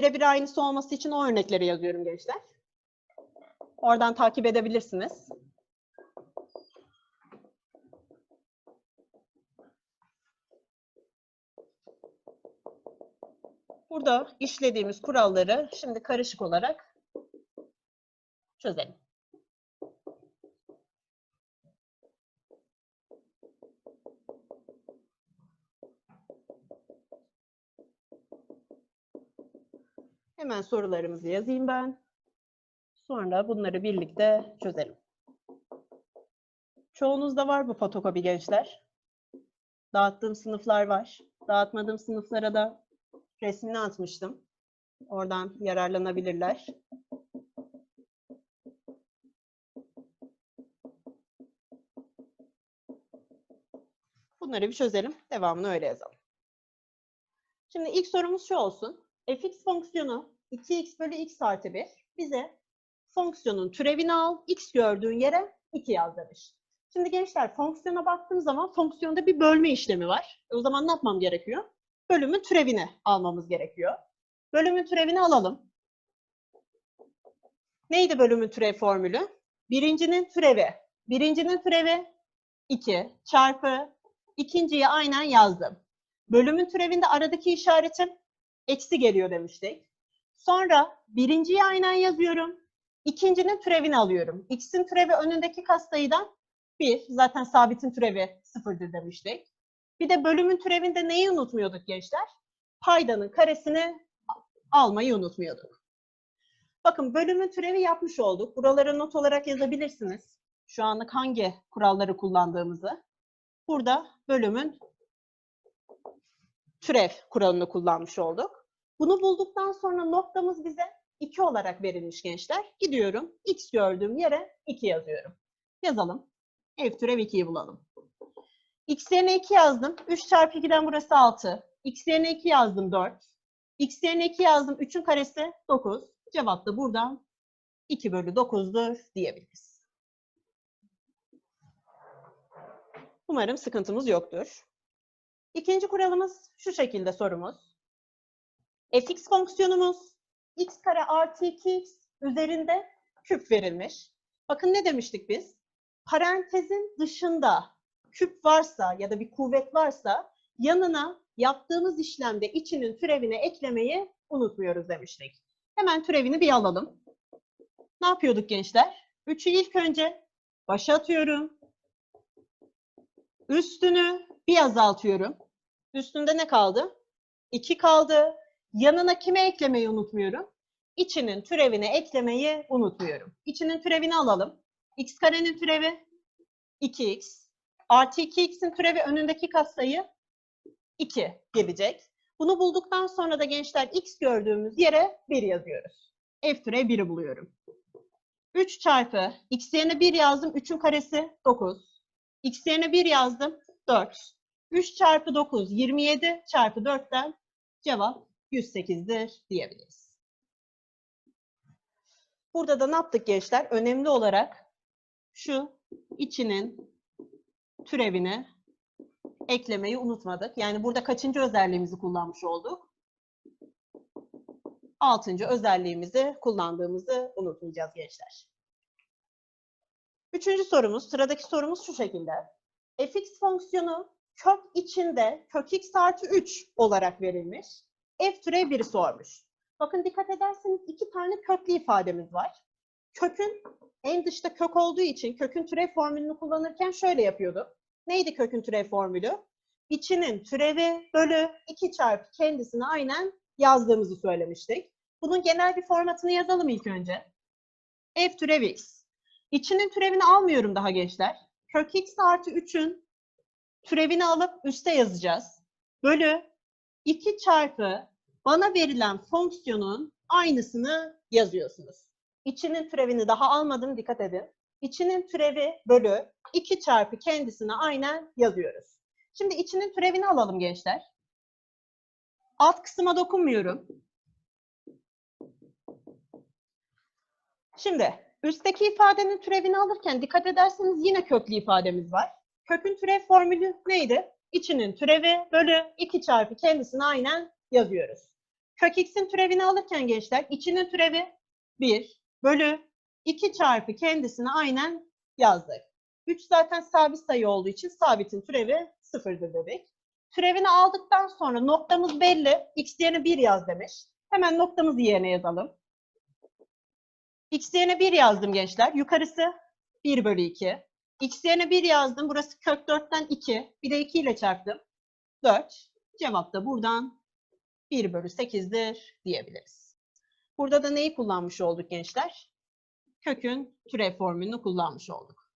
birebir aynısı olması için o örnekleri yazıyorum gençler. Oradan takip edebilirsiniz. Burada işlediğimiz kuralları şimdi karışık olarak çözelim. Hemen sorularımızı yazayım ben. Sonra bunları birlikte çözelim. Çoğunuzda var bu fotokopi gençler. Dağıttığım sınıflar var. Dağıtmadığım sınıflara da resmini atmıştım. Oradan yararlanabilirler. Bunları bir çözelim. Devamını öyle yazalım. Şimdi ilk sorumuz şu olsun. Fx fonksiyonu 2x bölü x artı 1 bize fonksiyonun türevini al, x gördüğün yere 2 yaz demiş. Şimdi gençler fonksiyona baktığım zaman fonksiyonda bir bölme işlemi var. E o zaman ne yapmam gerekiyor? Bölümün türevini almamız gerekiyor. Bölümün türevini alalım. Neydi bölümün türev formülü? Birincinin türevi. Birincinin türevi 2 çarpı ikinciyi aynen yazdım. Bölümün türevinde aradaki işaretim eksi geliyor demiştik. Sonra birinciyi aynen yazıyorum. İkincinin türevini alıyorum. X'in türevi önündeki katsayıdan 1. Zaten sabitin türevi sıfırdır demiştik. Bir de bölümün türevinde neyi unutmuyorduk gençler? Paydanın karesini almayı unutmuyorduk. Bakın bölümün türevi yapmış olduk. Buraları not olarak yazabilirsiniz. Şu anlık hangi kuralları kullandığımızı. Burada bölümün türev kuralını kullanmış olduk. Bunu bulduktan sonra noktamız bize 2 olarak verilmiş gençler. Gidiyorum. X gördüğüm yere 2 yazıyorum. Yazalım. F türev 2'yi bulalım. X yerine 2 yazdım. 3 çarpı 2'den burası 6. X yerine 2 yazdım 4. X yerine 2 yazdım. 3'ün karesi 9. Cevap da buradan 2 bölü 9'dur diyebiliriz. Umarım sıkıntımız yoktur. İkinci kuralımız şu şekilde sorumuz. fx fonksiyonumuz x kare artı 2x üzerinde küp verilmiş. Bakın ne demiştik biz? Parantezin dışında küp varsa ya da bir kuvvet varsa yanına yaptığımız işlemde içinin türevine eklemeyi unutmuyoruz demiştik. Hemen türevini bir alalım. Ne yapıyorduk gençler? 3'ü ilk önce başa atıyorum. Üstünü bir azaltıyorum. Üstünde ne kaldı? 2 kaldı. Yanına kime eklemeyi unutmuyorum? İçinin türevine eklemeyi unutmuyorum. İçinin türevini alalım. x karenin türevi 2x. Artı 2x'in türevi önündeki katsayı 2 gelecek. Bunu bulduktan sonra da gençler x gördüğümüz yere 1 yazıyoruz. F türev 1'i buluyorum. 3 çarpı x yerine 1 yazdım. 3'ün karesi 9. x yerine 1 yazdım. 4. 3 çarpı 9 27 çarpı 4'ten cevap 108'dir diyebiliriz. Burada da ne yaptık gençler? Önemli olarak şu içinin türevini eklemeyi unutmadık. Yani burada kaçıncı özelliğimizi kullanmış olduk? Altıncı özelliğimizi kullandığımızı unutmayacağız gençler. Üçüncü sorumuz, sıradaki sorumuz şu şekilde. fx fonksiyonu kök içinde kök x artı 3 olarak verilmiş. F türev 1'i sormuş. Bakın dikkat ederseniz iki tane köklü ifademiz var. Kökün en dışta kök olduğu için kökün türev formülünü kullanırken şöyle yapıyorduk. Neydi kökün türev formülü? İçinin türevi bölü 2 çarpı kendisini aynen yazdığımızı söylemiştik. Bunun genel bir formatını yazalım ilk önce. F türev x. İçinin türevini almıyorum daha gençler. Kök x artı 3'ün türevini alıp üste yazacağız. Bölü 2 çarpı bana verilen fonksiyonun aynısını yazıyorsunuz. İçinin türevini daha almadım dikkat edin. İçinin türevi bölü 2 çarpı kendisini aynen yazıyoruz. Şimdi içinin türevini alalım gençler. Alt kısma dokunmuyorum. Şimdi üstteki ifadenin türevini alırken dikkat ederseniz yine köklü ifademiz var. Kökün türev formülü neydi? İçinin türevi bölü 2 çarpı kendisini aynen yazıyoruz. Kök x'in türevini alırken gençler içinin türevi 1 bölü 2 çarpı kendisini aynen yazdık. 3 zaten sabit sayı olduğu için sabitin türevi sıfırdır dedik. Türevini aldıktan sonra noktamız belli. X yerine 1 yaz demiş. Hemen noktamızı yerine yazalım. X yerine 1 yazdım gençler. Yukarısı 1 bölü 2. X yerine 1 yazdım. Burası kök 4'ten 2. Bir de 2 ile çarptım. 4. Cevap da buradan 1 bölü 8'dir diyebiliriz. Burada da neyi kullanmış olduk gençler? Kökün türev formülünü kullanmış olduk.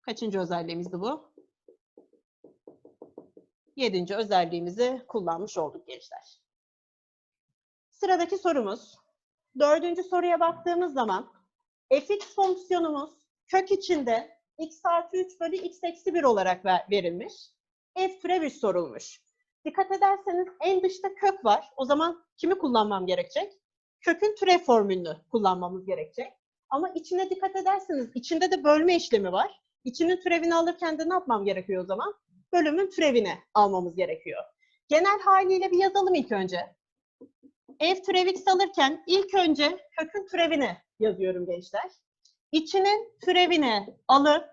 Kaçıncı özelliğimizdi bu? Yedinci özelliğimizi kullanmış olduk gençler. Sıradaki sorumuz. Dördüncü soruya baktığımız zaman fx fonksiyonumuz kök içinde x artı 3 bölü x eksi 1 olarak ver- verilmiş. F türev 3 sorulmuş. Dikkat ederseniz en dışta kök var. O zaman kimi kullanmam gerekecek? Kökün türev formülünü kullanmamız gerekecek. Ama içine dikkat ederseniz içinde de bölme işlemi var. İçinin türevini alırken de ne yapmam gerekiyor o zaman? Bölümün türevini almamız gerekiyor. Genel haliyle bir yazalım ilk önce. F türev x alırken ilk önce kökün türevini yazıyorum gençler. İçinin türevini alıp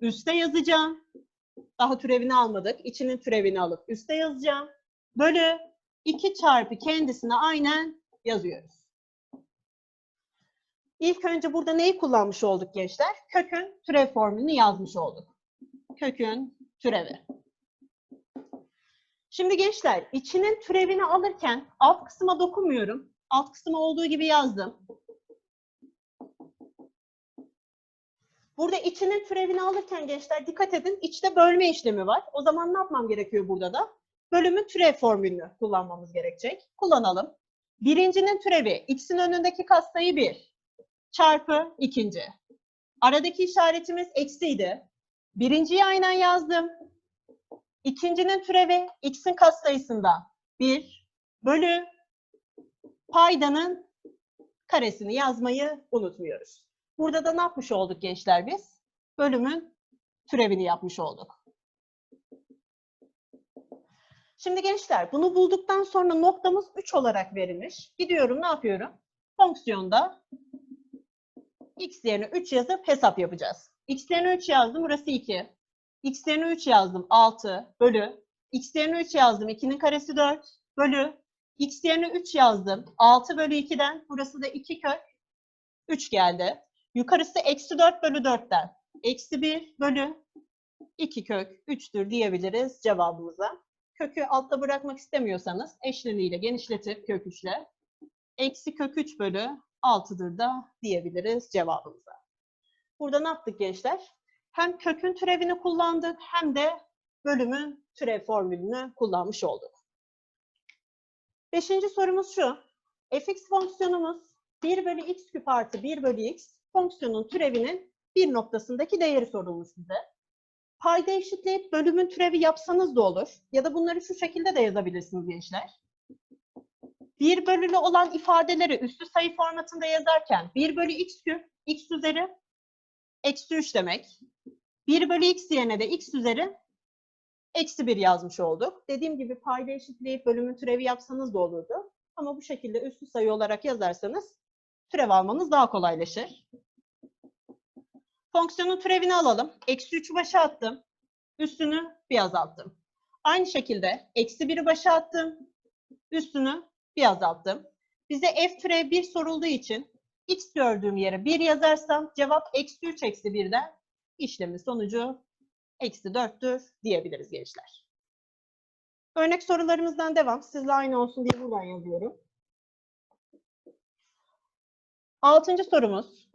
üste yazacağım. Daha türevini almadık. İçinin türevini alıp üste yazacağım. Bölü 2 çarpı kendisine aynen yazıyoruz. İlk önce burada neyi kullanmış olduk gençler? Kökün türev formülünü yazmış olduk. Kökün türevi. Şimdi gençler içinin türevini alırken alt kısma dokunmuyorum. Alt kısma olduğu gibi yazdım. Burada içinin türevini alırken gençler dikkat edin içte bölme işlemi var. O zaman ne yapmam gerekiyor burada da? Bölümün türev formülünü kullanmamız gerekecek. Kullanalım. Birincinin türevi x'in önündeki katsayı 1 çarpı ikinci. Aradaki işaretimiz eksiydi. Birinciyi aynen yazdım. İkincinin türevi x'in katsayısından 1 bölü paydanın karesini yazmayı unutmuyoruz. Burada da ne yapmış olduk gençler biz? Bölümün türevini yapmış olduk. Şimdi gençler bunu bulduktan sonra noktamız 3 olarak verilmiş. Gidiyorum ne yapıyorum? Fonksiyonda x yerine 3 yazıp hesap yapacağız. x yerine 3 yazdım burası 2. x yerine 3 yazdım 6 bölü. x yerine 3 yazdım 2'nin karesi 4 bölü. x yerine 3 yazdım 6 bölü 2'den burası da 2 kök 3 geldi. Yukarısı eksi 4 bölü 4'ten. Eksi 1 bölü 2 kök 3'tür diyebiliriz cevabımıza. Kökü altta bırakmak istemiyorsanız eşleniyle genişletip kök 3'le eksi kök 3 bölü 6'dır da diyebiliriz cevabımıza. Burada ne yaptık gençler? Hem kökün türevini kullandık hem de bölümün türev formülünü kullanmış olduk. Beşinci sorumuz şu. fx fonksiyonumuz 1 bölü x küp artı 1 bölü x fonksiyonun türevinin bir noktasındaki değeri sorulmuş bize. Payda eşitleyip bölümün türevi yapsanız da olur. Ya da bunları şu şekilde de yazabilirsiniz gençler. 1 bölülü olan ifadeleri üstü sayı formatında yazarken 1 bölü x küp, x üzeri eksi 3 demek. 1 bölü x yerine de x üzeri eksi 1 yazmış olduk. Dediğim gibi payda eşitleyip bölümün türevi yapsanız da olurdu. Ama bu şekilde üstü sayı olarak yazarsanız türev almanız daha kolaylaşır. Fonksiyonun türevini alalım. Eksi 3'ü başa attım. Üstünü bir azalttım. Aynı şekilde eksi 1'i başa attım. Üstünü bir azalttım. Bize f türev 1 sorulduğu için x gördüğüm yere 1 yazarsam cevap eksi 3 eksi 1'den işlemin sonucu eksi 4'tür diyebiliriz gençler. Örnek sorularımızdan devam. Sizle aynı olsun diye buradan yazıyorum. Altıncı sorumuz.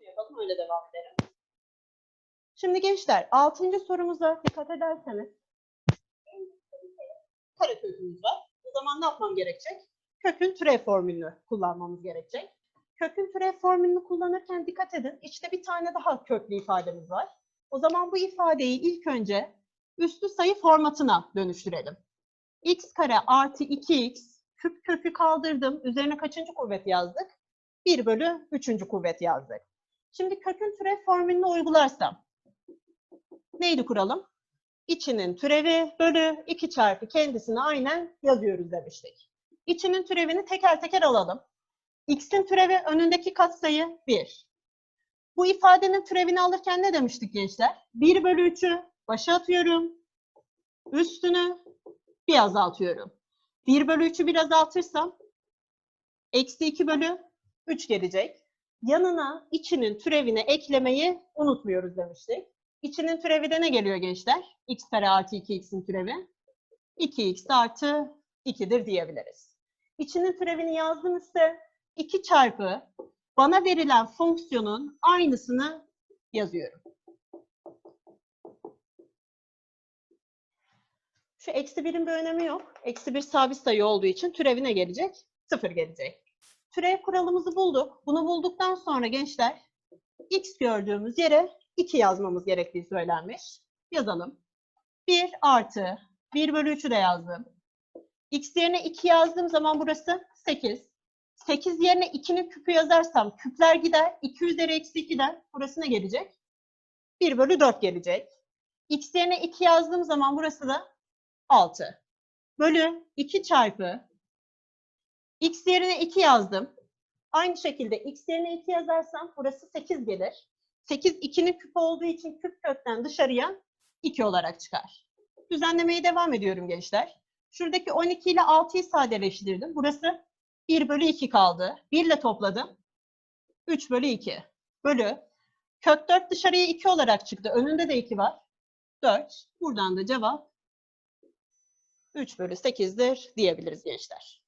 Yapalım öyle devam edelim. Şimdi gençler altıncı sorumuza dikkat ederseniz karekökümüz var. O zaman ne yapmam gerekecek? Kökün türev formülünü kullanmamız gerekecek. Kökün türev formülünü kullanırken dikkat edin. İçte bir tane daha köklü ifademiz var. O zaman bu ifadeyi ilk önce üstü sayı formatına dönüştürelim. x kare artı 2x Küp kökü kaldırdım. Üzerine kaçıncı kuvvet yazdık? 1 bölü 3. kuvvet yazdık. Şimdi kökün türev formülünü uygularsam neydi kuralım? İçinin türevi bölü 2 çarpı kendisini aynen yazıyoruz demiştik. İçinin türevini teker teker alalım. X'in türevi önündeki katsayı 1. Bu ifadenin türevini alırken ne demiştik gençler? 1 bölü 3'ü başa atıyorum. Üstünü bir azaltıyorum. 1 bölü 3'ü bir azaltırsam eksi 2 bölü 3 gelecek. Yanına içinin türevini eklemeyi unutmuyoruz demiştik. İçinin türevi de ne geliyor gençler? x kare artı 2x'in türevi. 2x artı 2'dir diyebiliriz. İçinin türevini yazdım ise 2 çarpı bana verilen fonksiyonun aynısını yazıyorum. Şu eksi birin bir önemi yok. Eksi bir sabit sayı olduğu için türevi ne gelecek? Sıfır gelecek. Türev kuralımızı bulduk. Bunu bulduktan sonra gençler x gördüğümüz yere 2 yazmamız gerektiği söylenmiş. Yazalım. 1 artı 1 bölü 3'ü de yazdım. x yerine 2 yazdığım zaman burası 8. 8 yerine 2'nin küpü yazarsam küpler gider. 2 üzeri eksi 2'den burası ne gelecek? 1 bölü 4 gelecek. x yerine 2 yazdığım zaman burası da 6. Bölü 2 çarpı x yerine 2 yazdım. Aynı şekilde x yerine 2 yazarsam burası 8 gelir. 8 2'nin küpü olduğu için küp kökten dışarıya 2 olarak çıkar. Düzenlemeye devam ediyorum gençler. Şuradaki 12 ile 6'yı sadeleştirdim. Burası 1 bölü 2 kaldı. 1 ile topladım. 3 bölü 2. Bölü. Kök 4 dışarıya 2 olarak çıktı. Önünde de 2 var. 4. Buradan da cevap 3 bölü 8'dir diyebiliriz gençler.